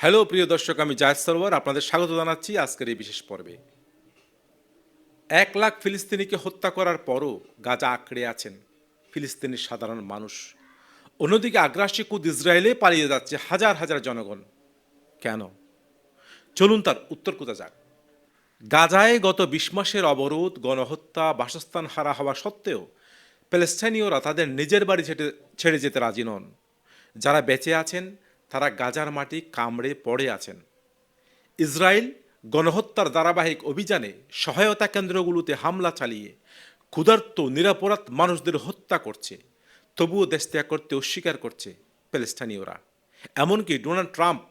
Hello প্রিয় দর্শক, আমি জায়দ সরোয়ার। আপনাদের স্বাগত জানাচ্ছি আজকের এই বিশেষ পর্বে। এক লাখ ফিলিস্তিনিকে হত্যা করার পরও গাজা আঁকড়ে আছেন ফিলিস্তিনের সাধারণ মানুষ। অন্যদিকে আগ্রাসী কুদ ইসরায়েলে পালিয়ে যাচ্ছে হাজার হাজার জনগণ। কেন? চলুন তার উত্তর কোথা যাক। গাজায় গত বিশ মাসের অবরোধ, গণহত্যা, বাসস্থান হারা হওয়া সত্ত্বেও প্যালেস্টাইনীয়রা তাদের নিজের বাড়ি ছেড়ে ছেড়ে যেতে রাজি নন। যারা বেঁচে আছেন তারা গাজার মাটি কামড়ে পড়ে আছেন। ইসরায়েল গণহত্যার ধারাবাহিক অভিযানে সহায়তা কেন্দ্রগুলোতে হামলা চালিয়ে ক্ষুধার্ত, নিরাপরাধ মানুষদের হত্যা করছে। তবুও দেশ ত্যাগ করতে অস্বীকার করছে প্যালেস্টানীয়রা এমনকি ডোনাল্ড ট্রাম্প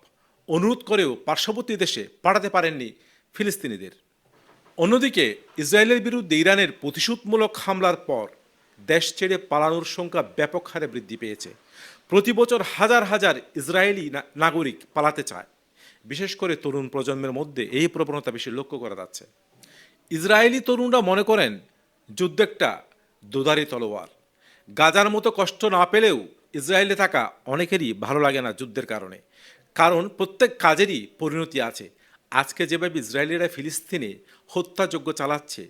অনুরোধ করেও পার্শ্ববর্তী দেশে পাঠাতে পারেননি ফিলিস্তিনিদের। অন্যদিকে, ইসরায়েলের বিরুদ্ধে ইরানের প্রতিশোধমূলক হামলার পর দেশ ছেড়ে পালানোর সংখ্যা ব্যাপক হারে বৃদ্ধি পেয়েছে। প্রতি বছর হাজার হাজার ইসরায়েলি নাগরিক পালাতে চায়। বিশেষ করে তরুণ প্রজন্মের মধ্যে এই প্রবণতা বেশি লক্ষ্য করা যাচ্ছে। ইসরায়েলি তরুণরা মনে করেন, যুদ্ধ একটা দোদারি তলোয়ার। গাজার মতো কষ্ট না পেলেও ইসরায়েলে থাকা অনেকেরই ভালো লাগে না যুদ্ধের কারণে। কারণ প্রত্যেক কাজেরই পরিণতি আছে। আজকে যেভাবে ইসরায়েলিরা ফিলিস্তিনে হত্যাযজ্ঞ চালাচ্ছে,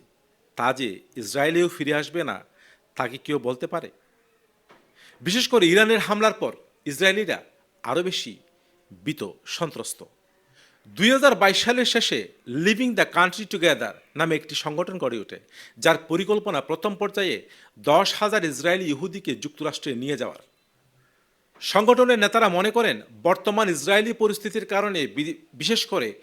তা যে ইসরায়েলেও ফিরে আসবে না তাকে কেউ বলতে পারে? বিশেষ করে ইরানের হামলার পর ইসরায়েলিরা আরও বেশি বিত সন্ত্রস্ত। দুই হাজার বাইশ সালের শেষে লিভিং দ্য কান্ট্রি টুগেদার নামে একটি সংগঠন গড়ে ওঠে, যার পরিকল্পনা প্রথম পর্যায়ে দশ হাজার ইসরায়েলি ইহুদিকে যুক্তরাষ্ট্রে নিয়ে যাওয়ার। সংগঠনের নেতারা মনে করেন, বর্তমান ইসরায়েলি পরিস্থিতির কারণে বিশেষ করে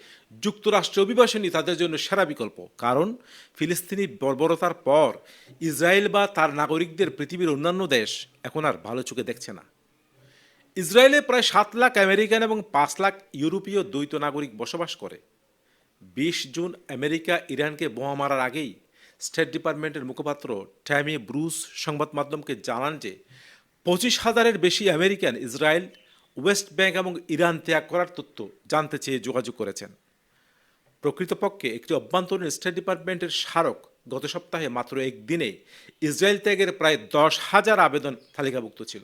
যুক্তরাষ্ট্র অভিবাসনী তাদের জন্য সেরা বিকল্প। কারণ, ফিলিস্তিনি বর্বরতার পর ইসরায়েল বা তার নাগরিকদের পৃথিবীর অন্যান্য দেশ এখন আর ভালো চোখে দেখছে না। ইসরায়েলে প্রায় সাত লাখ আমেরিকান এবং পাঁচ লাখ ইউরোপীয় দ্বৈত নাগরিক বসবাস করে। বিশ জুন আমেরিকা ইরানকে বোমা মারার আগেই স্টেট ডিপার্টমেন্টের মুখপাত্র ট্যামি ব্রুস সংবাদ মাধ্যমকে জানান যে পঁচিশ হাজারের বেশি আমেরিকান ইসরায়েল, ওয়েস্ট ব্যাংক এবং ইরান ত্যাগ করার তথ্য জানতে চেয়ে যোগাযোগ করেছেন। প্রকৃতপক্ষে একটি অভ্যন্তরীণ স্টেট ডিপার্টমেন্টের স্মারক গত সপ্তাহে মাত্র একদিনে ইসরায়েল ত্যাগের প্রায় দশ হাজার আবেদন তালিকাভুক্ত ছিল।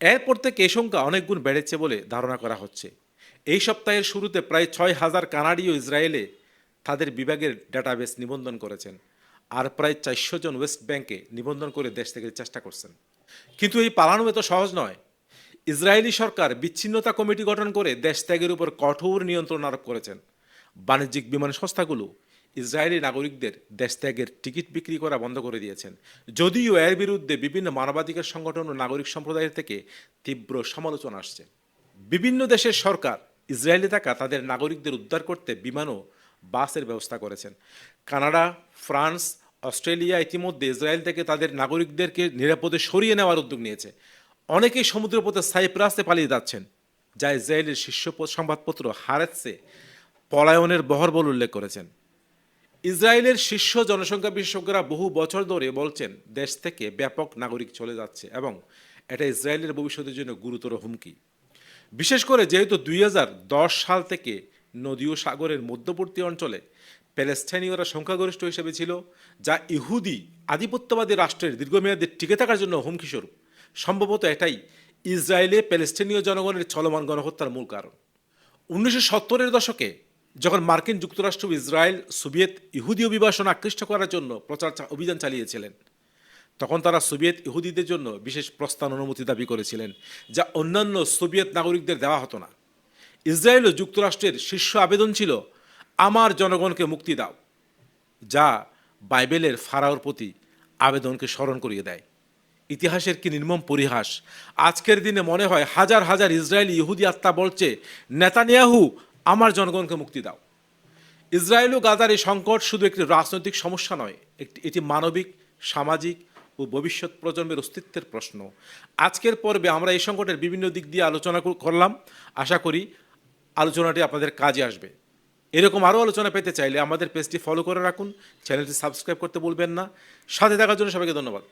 এরপর থেকে এই সংখ্যা অনেক গুণ বেড়েছে বলে ধারণা করা হচ্ছে। এই সপ্তাহের শুরুতে প্রায় ছয় হাজার কানাডীয় ইসরায়েলে তাদের বিভাগের ডাটাবেস নিবন্ধন করেছেন। আর প্রায় চারশো জন ওয়েস্ট ব্যাংকে নিবন্ধন করে দেশ থেকে চেষ্টা করছেন। কিন্তু এই পালানো এত সহজ নয়। ইসরায়েলি সরকার বিচ্ছিন্নতা কমিটি গঠন করে দেশ ত্যাগের উপর কঠোর নিয়ন্ত্রণ আরোপ করেছেন। বাণিজ্যিক বিমান সংস্থাগুলো ইসরায়েলি নাগরিকদের দেশ ত্যাগের টিকিট বিক্রি করা বন্ধ করে দিয়েছেন। যদিও এর বিরুদ্ধে বিভিন্ন মানবাধিকার সংগঠন ও নাগরিক সম্প্রদায়ের থেকে তীব্র সমালোচনা আসছে। বিভিন্ন দেশের সরকার ইসরায়েলি থাকা তাদের নাগরিকদের উদ্ধার করতে বিমান ও বাসের ব্যবস্থা করেছেন। কানাডা, ফ্রান্স অস্ট্রেলিয়া ইতিমধ্যে ইসরায়েল থেকে তাদের নাগরিকদেরকে নিরাপদে সরিয়ে নেওয়ার উদ্যোগ নিয়েছে। অনেকেই সমুদ্রপথে সাইপ্রাসে পালিয়ে যাচ্ছেন, যা ইসরায়েলের শীর্ষ সংবাদপত্র হারেতসে পলায়নের বহর বল উল্লেখ করেছেন। ইসরায়েলের শীর্ষ জনসংখ্যা বিশেষজ্ঞরা বহু বছর ধরে বলছেন, দেশ থেকে ব্যাপক নাগরিক চলে যাচ্ছে এবং এটা ইসরায়েলের ভবিষ্যতের জন্য গুরুতর হুমকি। বিশেষ করে যেহেতু দুই হাজার দশ সাল থেকে নদী ও সাগরের মধ্যবর্তী অঞ্চলে প্যালেস্টাইনীয়রা সংখ্যাগরিষ্ঠ হিসেবে ছিল, যা ইহুদি আধিপত্যবাদী রাষ্ট্রের দীর্ঘমেয়াদে টিকে থাকার জন্য হুমকি স্বরূপ। সম্ভবত এটাই ইসরায়েলে প্যালেস্টাইনীয় জনগণের চলমান গণহত্যার মূল কারণ। উনিশশো সত্তরের দশকে যখন মার্কিন যুক্তরাষ্ট্র ইসরায়েল সোভিয়েত ইহুদি অভিবাসন আকৃষ্ট করার জন্য প্রচার অভিযান চালিয়েছিলেন, তখন তারা সোভিয়েত ইহুদিদের জন্য বিশেষ প্রস্থান অনুমতি দাবি করেছিলেন, যা অন্যান্য সোভিয়েত নাগরিকদের দেওয়া হতো না। ইসরায়েল ও যুক্তরাষ্ট্রের শীর্ষ আবেদন ছিল আমার জনগণকে মুক্তি দাও, যা বাইবেলের ফারাওর প্রতি আবেদনকে স্মরণ করিয়ে দেয়। ইতিহাসের কি নির্মম পরিহাস। আজকের দিনে মনে হয় হাজার হাজার ইসরায়েলি ইহুদি আত্মা বলছে, নেতানিয়াহু আমার জনগণকে মুক্তি দাও। ইসরায়েল ও গাজার এই সংকট শুধু একটি রাজনৈতিক সমস্যা নয়, একটি, এটি মানবিক, সামাজিক ও ভবিষ্যৎ প্রজন্মের অস্তিত্বের প্রশ্ন। আজকের পর্বে আমরা এই সংকটের বিভিন্ন দিক দিয়ে আলোচনা করলাম। আশা করি আলোচনাটি আপনাদের কাজে আসবে। এরকম আরও আলোচনা পেতে চাইলে আমাদের পেজটি ফলো করে রাখুন চ্যানেলটি সাবস্ক্রাইব করতে বলবেন না। সাথে থাকার জন্য সবাইকে ধন্যবাদ।